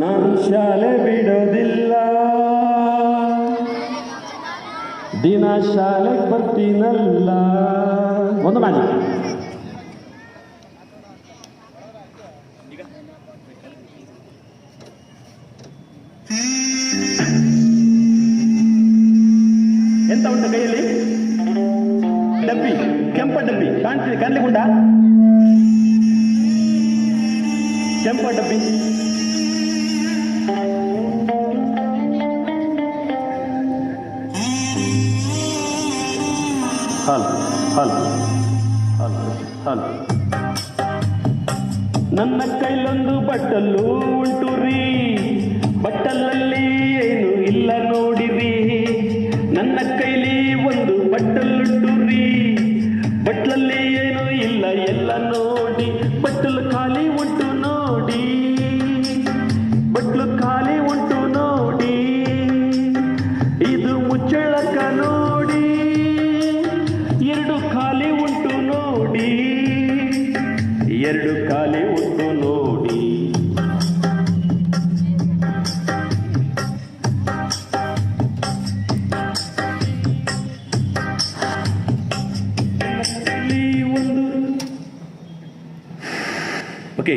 ನಾನು ಶಾಲೆ ಬಿಡೋದಿಲ್ಲ. ದಿನ ಶಾಲೆ ಬರ್ತೀನಲ್ಲ. ಒಂದು ಮಾಡಿ ಎಂತ ಉಂಟು ಕೈಯಲ್ಲಿ? ಡಬ್ಬಿ, ಕೆಂಪ ಡಬ್ಬಿ, ಕಾಣ್ತಿದೆ ಗುಂಡ ಕೆಂಪ ಡಬ್ಬಿ. ಹಾಲು ಹಲೋ ಹಲೋ ಹಲೋ. ನನ್ನ ಕೈಲೊಂದು ಬಟ್ಟಲು ಉಂಟು ರೀ. ಬಟ್ಟಲಲ್ಲಿ ಏನು ಇಲ್ಲ ನೋಡಿರಿ ಎರಡು ಖಾಲಿ ಉಂಟು ನೋಡಿ ಇಲ್ಲಿ ಒಂದು ಓಕೆ